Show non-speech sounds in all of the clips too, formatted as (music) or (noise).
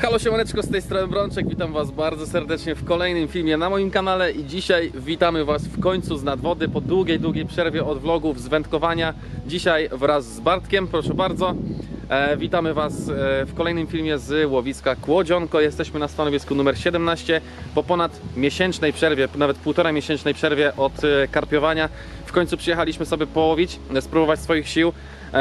Halo siemaneczko, z tej strony Brączek, witam was bardzo serdecznie w kolejnym filmie na moim kanale i dzisiaj witamy was w końcu z nadwody po długiej, długiej przerwie od vlogów z wędkowania. Dzisiaj wraz z Bartkiem, proszę bardzo. E, witamy was e, w kolejnym filmie z łowiska Kłodzionko. Jesteśmy na stanowisku numer 17 po ponad miesięcznej przerwie, nawet półtora miesięcznej przerwie od e, karpiowania. W końcu przyjechaliśmy sobie połowić, spróbować swoich sił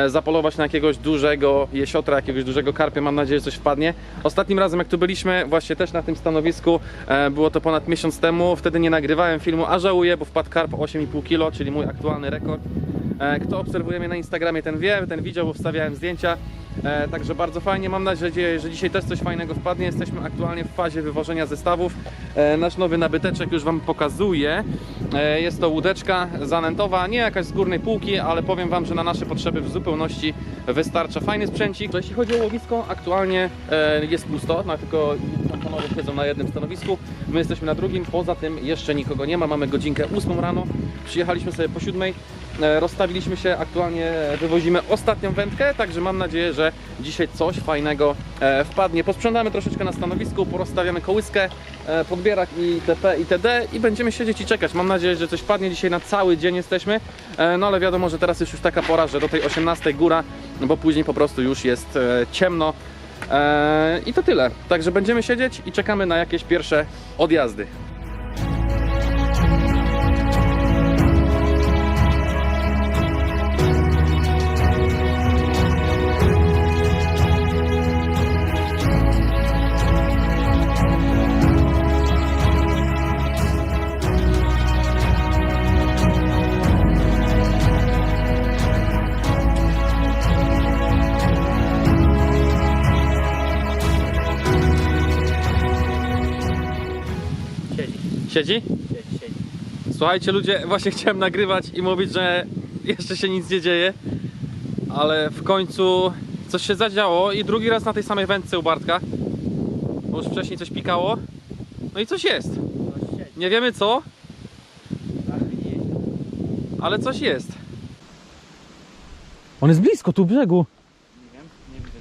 zapolować na jakiegoś dużego jesiotra, jakiegoś dużego karpia. Mam nadzieję, że coś wpadnie. Ostatnim razem, jak tu byliśmy, właśnie też na tym stanowisku, e, było to ponad miesiąc temu. Wtedy nie nagrywałem filmu, a żałuję, bo wpadł karp 8,5 kg, czyli mój aktualny rekord. E, Kto obserwuje mnie na Instagramie, ten wie, ten widział, bo wstawiałem zdjęcia. E, Także bardzo fajnie. Mam nadzieję, że dzisiaj też coś fajnego wpadnie. Jesteśmy aktualnie w fazie wywożenia zestawów. E, Nasz nowy nabyteczek już Wam pokazuję. E, Jest to łódeczka zanętowa, nie jakaś z górnej półki, ale powiem Wam, że na nasze potrzeby w zupełności wystarcza. Fajny sprzęcik. Jeśli chodzi o łowisko, aktualnie e, jest pusto, no, tylko panowie siedzą na jednym stanowisku. My jesteśmy na drugim. Poza tym jeszcze nikogo nie ma. Mamy godzinkę 8 rano. Przyjechaliśmy sobie po 7. E, Rozstawiliśmy się, aktualnie wywozimy ostatnią wędkę, także mam nadzieję, że dzisiaj coś fajnego e, wpadnie. Posprzątamy troszeczkę na stanowisku, porozstawiamy kołyskę, e, podbierak itp. itd. i będziemy siedzieć i czekać. Mam nadzieję, że coś padnie. Dzisiaj na cały dzień jesteśmy, no ale wiadomo, że teraz jest już taka pora, że do tej 18 góra, no bo później po prostu już jest ciemno. I to tyle. Także będziemy siedzieć i czekamy na jakieś pierwsze odjazdy. Siedzi, Siedzi? siedzi. Słuchajcie ludzie, właśnie chciałem nagrywać i mówić, że jeszcze się nic nie dzieje, ale w końcu coś się zadziało i drugi raz na tej samej wędce u Bartka, bo już wcześniej coś pikało, no i coś jest. Nie wiemy co, ale coś jest. On jest blisko tu brzegu. Nie wiem, nie widzę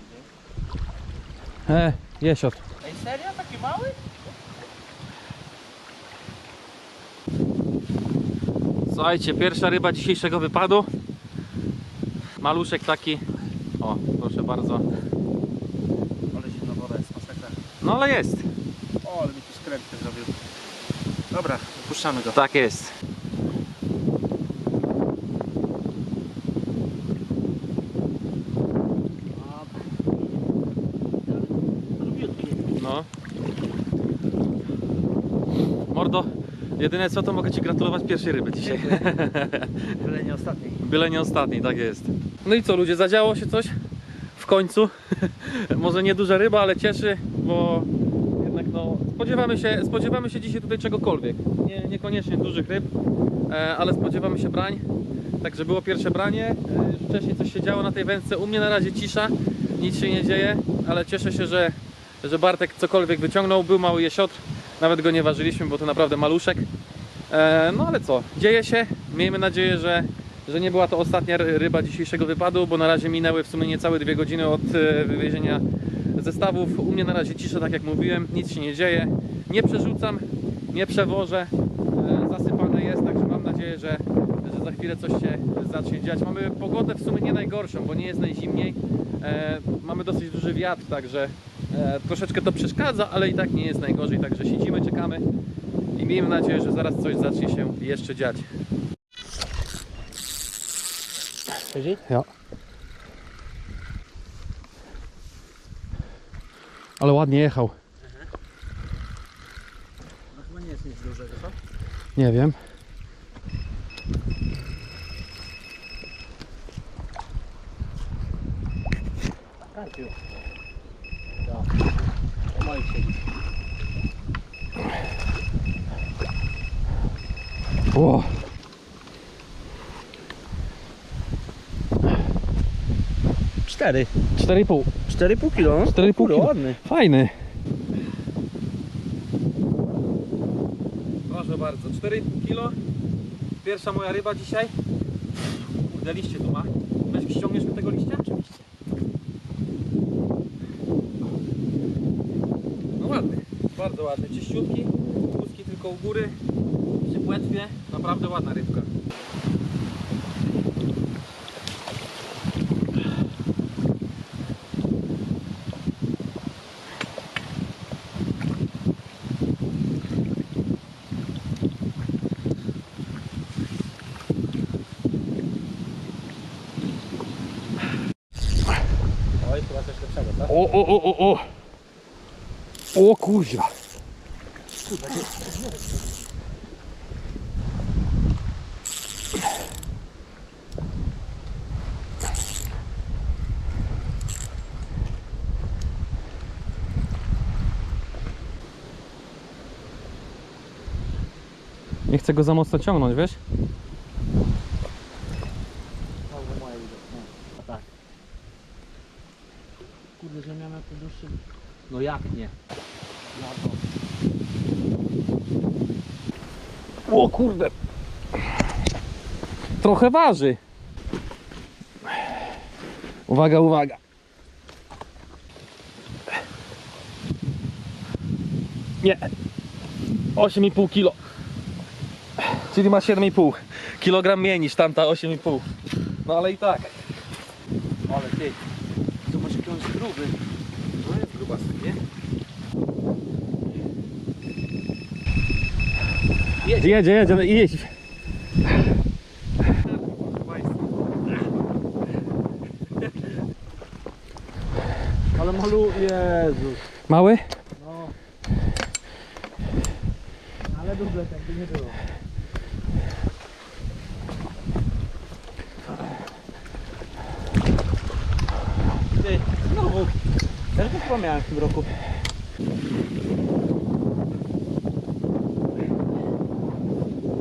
gdzie. E, jesiot. Ej, serio? Taki mały? Słuchajcie, pierwsza ryba dzisiejszego wypadu. Maluszek taki. O, proszę bardzo. Ale zimna woda jest, masakra. No ale jest. O, ale mi tu skrętkę zrobił. Dobra, puszczamy go. Tak jest. No. Mordo, jedyne co to mogę Ci gratulować pierwszej ryby dzisiaj. Byle nie ostatniej. (laughs) Byle nie ostatni, tak jest. No i co ludzie, zadziało się coś? W końcu. (laughs) Może nie duża ryba, ale cieszy, bo jednak no, spodziewamy się, spodziewamy się dzisiaj tutaj czegokolwiek. Nie, niekoniecznie dużych ryb, e, ale spodziewamy się brań. Także było pierwsze branie. E, wcześniej coś się działo na tej wędce. U mnie na razie cisza, nic się nie dzieje, ale cieszę się, że, że Bartek cokolwiek wyciągnął. Był mały jesiotr, nawet go nie ważyliśmy, bo to naprawdę maluszek. E, no ale co, dzieje się. Miejmy nadzieję, że, że nie była to ostatnia ry- ryba dzisiejszego wypadu, bo na razie minęły w sumie niecałe dwie godziny od e, wywiezienia zestawów. U mnie na razie cisza, tak jak mówiłem, nic się nie dzieje. Nie przerzucam, nie przewożę, e, zasypane jest, także mam nadzieję, że, że za chwilę coś się zacznie dziać. Mamy pogodę w sumie nie najgorszą, bo nie jest najzimniej. Mamy dosyć duży wiatr, także troszeczkę to przeszkadza, ale i tak nie jest najgorzej, także siedzimy, czekamy i miejmy nadzieję, że zaraz coś zacznie się jeszcze dziać. Siedzi? Ja. Ale ładnie jechał. No chyba nie jest nic dużego, co? Nie wiem. Ja. O moich siedzi. O, Cztery. 4,5. 4,5 kilo, no? 4,5 Kurde, kilo. ładny. Fajny. Proszę bardzo, 4,5 kg. Pierwsza moja ryba dzisiaj. Kurde, liście tu ma. Weź ściągniesz mi tego liścia? Oczywiście. No ładny, bardzo ładny, czyściutki, łuski tylko u góry, płetwie, naprawdę ładna rybka. Oj, chyba coś lepszego, tak? O, o, o, o, o! O kurwa! Nie chcę go za mocno ciągnąć, wiesz? Znowu moje widok. No, tak. Kurde, że miałem tu dłuższy... No jak nie? Na to. O kurde! Trochę waży. Uwaga, uwaga. Nie. 8,5 kilo. Czyli ma 7,5 kg mniej niż tamta 8,5. No ale i tak. Ale ty, zobacz jaki on jest gruby. No jest grubasek, nie? Jedzie, jedzie, jedzie, no jedź. Ale malu... Jezus. Mały? No. Ale dublet jakby nie było. Ty, znowu. Też chyba miałem w tym roku.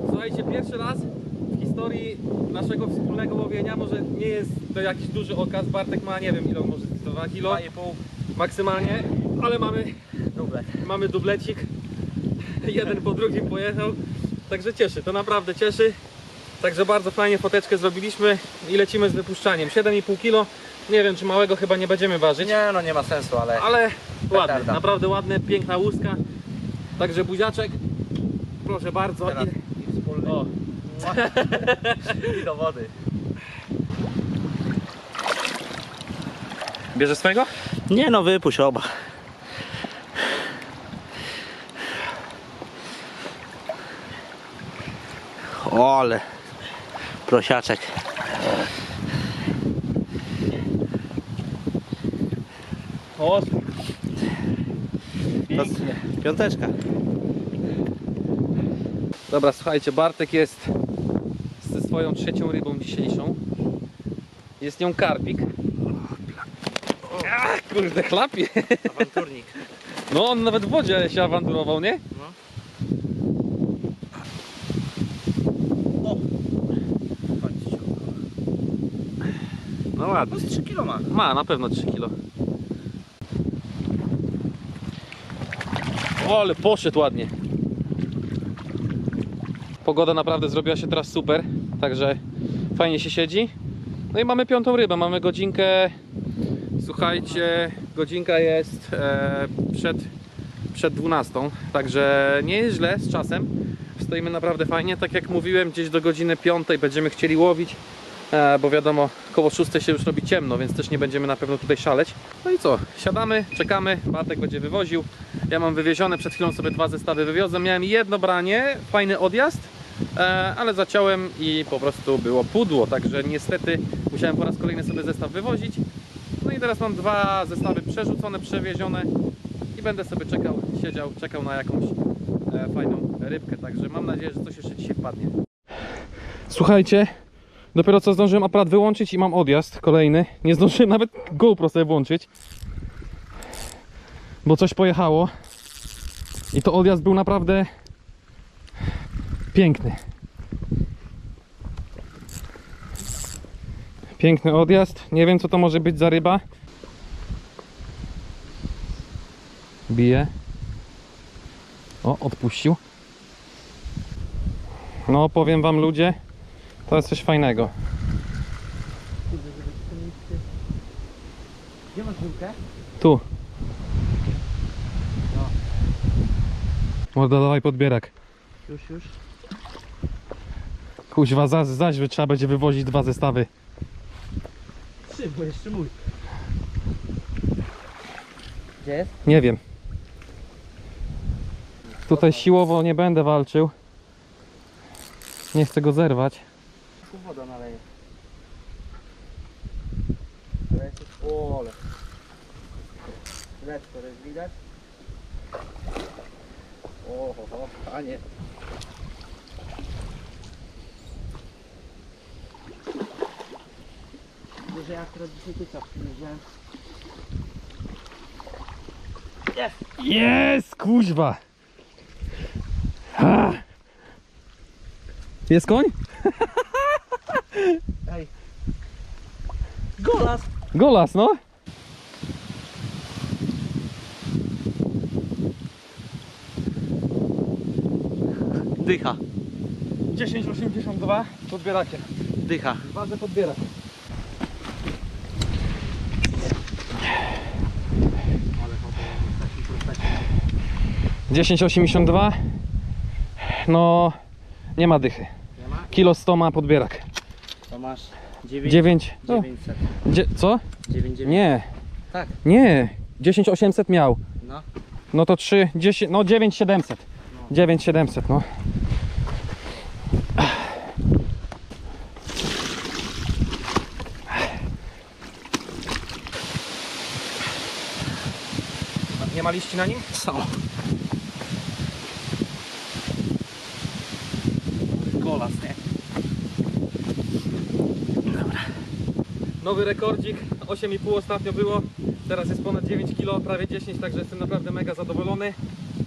Słuchajcie, pierwszy raz w historii naszego wspólnego łowienia, może nie jest to jakiś duży okaz, Bartek ma nie wiem ile może to 2 kilo 2,5 maksymalnie, ale mamy, dublet. mamy dublecik, (laughs) jeden po drugim pojechał, także cieszy, to naprawdę cieszy. Także bardzo fajnie foteczkę zrobiliśmy i lecimy z wypuszczaniem. 7,5 kilo, nie wiem czy małego chyba nie będziemy ważyć. Nie no, nie ma sensu, ale... Ale ładny, Petarda. naprawdę ładny, piękna łuska. Także buziaczek, proszę bardzo. Teraz I, i wspólny. o, (laughs) I do wody. bierzesz swojego? Nie no, wypuść oba. O, ale prosiaczek. O, Pięknie. Piąteczka. Dobra, słuchajcie, Bartek jest ze swoją trzecią rybą dzisiejszą. Jest nią karpik. Ach, kurde, chlapie. Awanturnik. No, on nawet w wodzie się awanturował, nie? O! No ładnie. No z 3 kilo ma. Ma, na pewno 3 kilo. O, ale poszedł ładnie. Pogoda naprawdę zrobiła się teraz super, także fajnie się siedzi. No i mamy piątą rybę, mamy godzinkę. Słuchajcie, godzinka jest e, przed, przed 12, także nie jest źle z czasem. Stoimy naprawdę fajnie. Tak jak mówiłem, gdzieś do godziny 5 będziemy chcieli łowić. E, bo wiadomo, koło 6 się już robi ciemno, więc też nie będziemy na pewno tutaj szaleć. No i co, siadamy, czekamy, Bartek będzie wywoził. Ja mam wywiezione, przed chwilą sobie dwa zestawy wywiozłem. Miałem jedno branie, fajny odjazd, e, ale zaciąłem i po prostu było pudło, także niestety musiałem po raz kolejny sobie zestaw wywozić. No i teraz mam dwa zestawy przerzucone, przewiezione i będę sobie czekał, siedział, czekał na jakąś e, fajną rybkę, także mam nadzieję, że coś jeszcze dzisiaj wpadnie. Słuchajcie, Dopiero co zdążyłem aparat wyłączyć i mam odjazd kolejny. Nie zdążyłem nawet GoPro sobie włączyć. Bo coś pojechało. I to odjazd był naprawdę piękny. Piękny odjazd. Nie wiem co to może być za ryba. Bije. O, odpuścił. No, powiem wam ludzie, to jest coś fajnego. Gdzie masz? Tu. Mordo, dawaj podbierak. Już, już. Kuźwa, za, zaś trzeba będzie wywozić dwa zestawy. Trzy, bo jeszcze mój. Gdzie jest? Nie wiem. Tutaj siłowo nie będę walczył. Nie chcę go zerwać. Tu woda naleje. To jest... O, ale... Lecko, to jest widać? O, ho, ho, panie. Może ja akurat dzisiaj tyca przyjeżdżałem. Jest! Jest, kuźwa! Ha! Jest koń? Ej! Golas! Golas, no. Dycha, 10,82 podbieracie. dycha. Bazę podbierak. Dziesięć osiemdziesiąt dwa. No nie ma dychy. Nie ma? Kilo 100 ma podbierak. To masz 9... 9. No, 900. dzie, co? 9, 9. Nie, Tak, nie. 10800 miał. no. No to 3, 10, no 9700. 9700, no. Nie ma liści na nim? Są. Golas, nie? Nowy rekordzik, 8,5 ostatnio było, teraz jest ponad 9 kg, prawie 10, także jestem naprawdę mega zadowolony.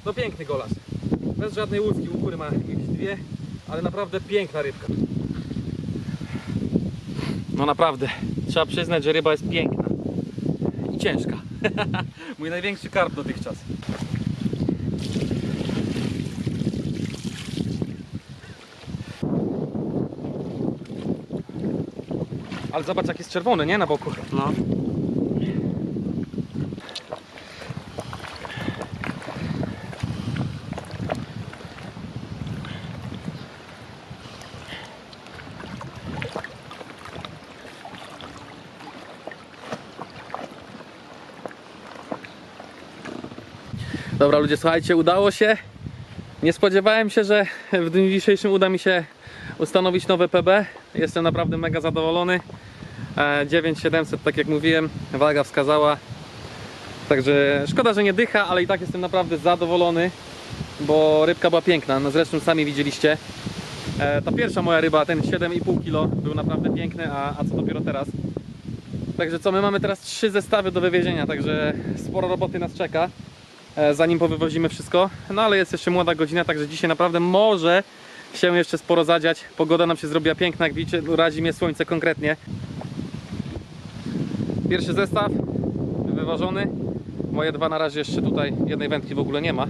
No piękny golas, bez żadnej łódzki, ukury ma jakieś dwie, ale naprawdę piękna rybka. No naprawdę, trzeba przyznać, że ryba jest piękna i ciężka. (laughs) Mój największy karp dotychczas. Ale zobacz jak jest czerwony, nie? Na boku. No. Dobra ludzie, słuchajcie, udało się. Nie spodziewałem się, że w dniu dzisiejszym uda mi się ustanowić nowe PB. Jestem naprawdę mega zadowolony. E, 9700, tak jak mówiłem, waga wskazała. Także szkoda, że nie dycha, ale i tak jestem naprawdę zadowolony, bo rybka była piękna. No zresztą sami widzieliście. E, ta pierwsza moja ryba, ten 7,5 kg, był naprawdę piękny, a, a co dopiero teraz. Także co, my mamy teraz trzy zestawy do wywiezienia, także sporo roboty nas czeka e, zanim powywozimy wszystko. No ale jest jeszcze młoda godzina, także dzisiaj naprawdę może się jeszcze sporo zadziać. Pogoda nam się zrobiła piękna, jak widzicie, razi mnie słońce konkretnie. Pierwszy zestaw wyważony. Moje dwa na razie jeszcze tutaj, jednej wędki w ogóle nie ma.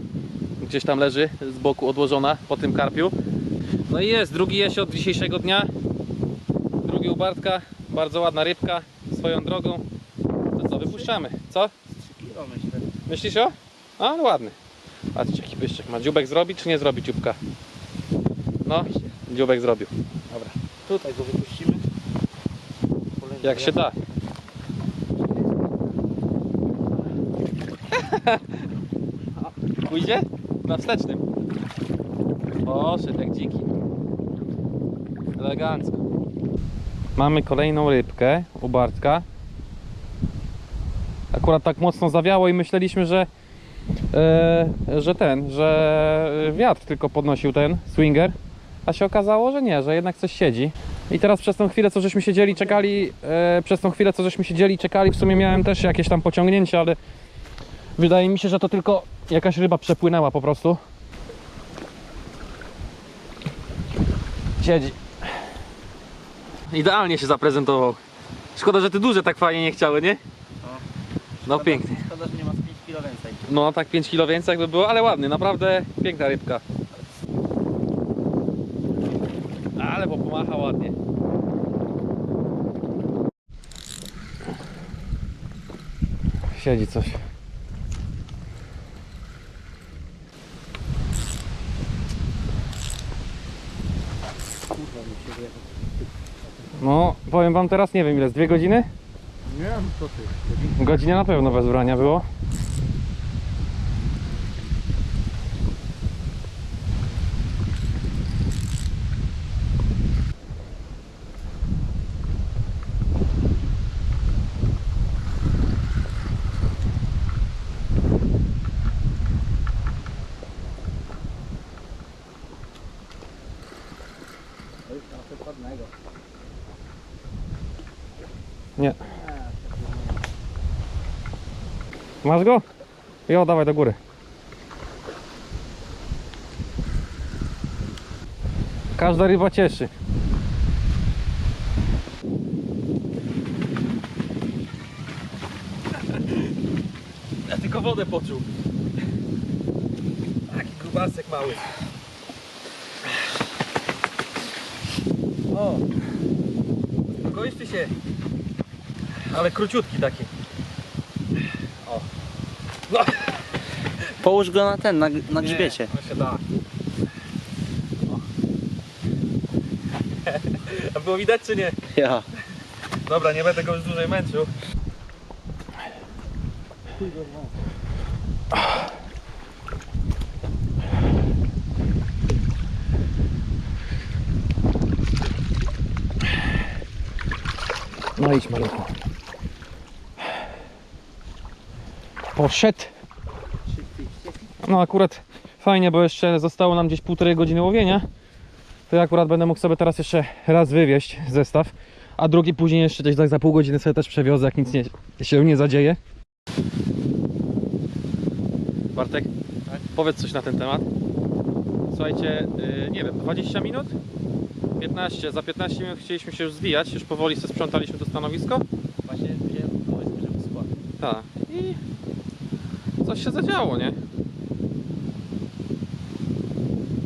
Gdzieś tam leży z boku odłożona po tym karpiu. No i jest, drugi jesie od dzisiejszego dnia. Drugi u Bartka, bardzo ładna rybka, swoją drogą. To co, wypuszczamy, co? 3 kilo myślę. Myślisz o? Ale ładny. Patrzcie jaki pyszczek ma. Dziubek zrobi czy nie zrobi dzióbka? No, dziubek zrobił. Dobra. Tutaj go wypuścimy. Polędzi Jak się da. (laughs) Pójdzie? Na wstecznym. Poszedł jak dziki. Elegancko. Mamy kolejną rybkę u Bartka. Akurat tak mocno zawiało i myśleliśmy, że że ten, że wiatr tylko podnosił ten swinger, a się okazało, że nie, że jednak coś siedzi. I teraz przez tą chwilę, co żeśmy siedzieli, czekali, e, przez tą chwilę, co żeśmy siedzieli, czekali, w sumie miałem też jakieś tam pociągnięcie, ale wydaje mi się, że to tylko jakaś ryba przepłynęła po prostu. Siedzi. Idealnie się zaprezentował. Szkoda, że te duże tak fajnie nie chciały, nie? No pięknie. No tak 5 kg więcej jakby było, ale ładny, naprawdę piękna rybka. Ale bo pomacha ładnie. Siedzi coś. No, powiem wam teraz, nie wiem ile, z dwie godziny? Nie wiem, co ty. Godzinę na pewno bez brania było. Masz go? Jo, dawaj do góry. Każda ryba cieszy. Ja tylko wodę poczuł. Taki grubasek mały. O! Uspokójcie się. Ale króciutki taki. No. Połóż go na ten, na, na grzbiecie. Nie, się da. A było widać czy nie? Ja. Dobra, nie będę go już dłużej męczył. No idź maluchu. Poszedł. No akurat fajnie, bo jeszcze zostało nam gdzieś półtorej godziny łowienia. To ja akurat będę mógł sobie teraz jeszcze raz wywieźć zestaw, a drugi później jeszcze gdzieś tak za pół godziny sobie też przewiozę, jak nic nie, się nie zadzieje. Bartek, powiedz coś na ten temat. Słuchajcie, yy, nie wiem, 20 minut? 15, za 15 minut chcieliśmy się już zwijać, już powoli sobie sprzątaliśmy to stanowisko. Właśnie wziąłem pomysł, żeby skład. Tak. I coś się zadziało, nie?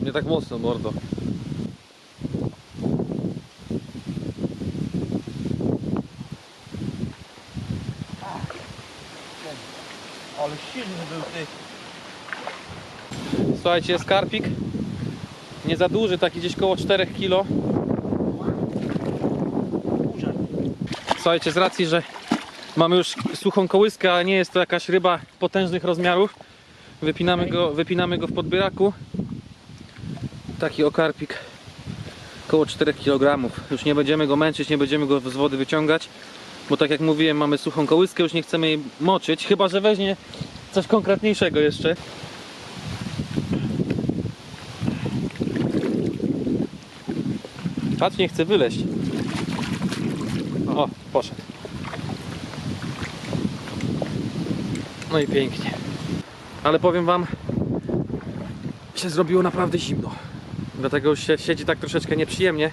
Nie tak mocno, mordo. Ale silny był ty. Słuchajcie, jest karpik. Nie za duży, taki gdzieś koło 4 kg. Słuchajcie, z racji, że mamy już suchą kołyskę, a nie jest to jakaś ryba potężnych rozmiarów, wypinamy go, wypinamy go w podbieraku. Taki okarpik koło 4 kg. Już nie będziemy go męczyć, nie będziemy go z wody wyciągać, bo tak jak mówiłem, mamy suchą kołyskę, już nie chcemy jej moczyć, chyba że weźmie coś konkretniejszego jeszcze. Patrz, nie chce wyleźć. O, poszedł. No i pięknie. Ale powiem wam, się zrobiło naprawdę zimno. Dlatego się siedzi tak troszeczkę nieprzyjemnie.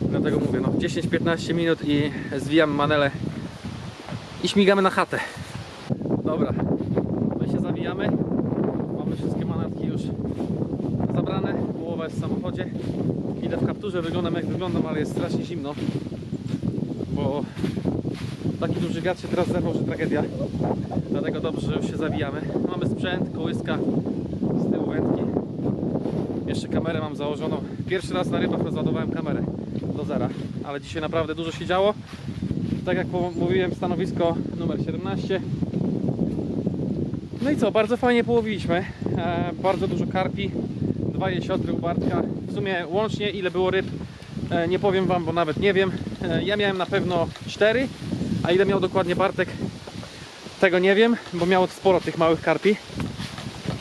Dlatego mówię, no 10-15 minut i zwijam manele i śmigamy na chatę. Dobra, my się zawijamy. Mamy wszystkie manatki już zabrane. Połowa jest w samochodzie. Idę w kapturze, wyglądam jak wyglądam, ale jest strasznie zimno. Bo taki duży gad się teraz zerwał, że tragedia. Dlatego dobrze, że już się zawijamy. Mamy sprzęt, kołyska z tyłu wędki. Jeszcze kamerę mam założoną. Pierwszy raz na rybach rozładowałem kamerę do zera, ale dzisiaj naprawdę dużo się działo. Tak jak mówiłem, stanowisko numer 17. No i co, bardzo fajnie połowiliśmy. E, bardzo dużo karpi, dwa jesiotry u Bartka. W sumie łącznie ile było ryb, e, nie powiem Wam, bo nawet nie wiem. E, ja miałem na pewno cztery, a ile miał dokładnie Bartek, tego nie wiem, bo miał sporo tych małych karpi.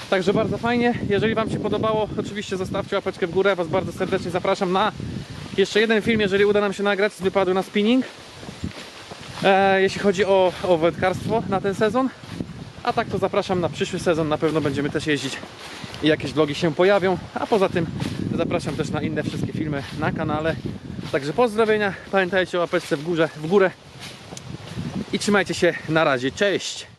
Także bardzo fajnie. Jeżeli Wam się podobało, oczywiście zostawcie łapeczkę w górę. Was bardzo serdecznie zapraszam na jeszcze jeden film, jeżeli uda nam się nagrać z wypadu na spinning. E, jeśli chodzi o, o wędkarstwo na ten sezon. A tak to zapraszam na przyszły sezon. Na pewno będziemy też jeździć i jakieś vlogi się pojawią. A poza tym zapraszam też na inne wszystkie filmy na kanale. Także pozdrowienia. Pamiętajcie o łapeczce w górze, w górę. I trzymajcie się. Na razie. Cześć!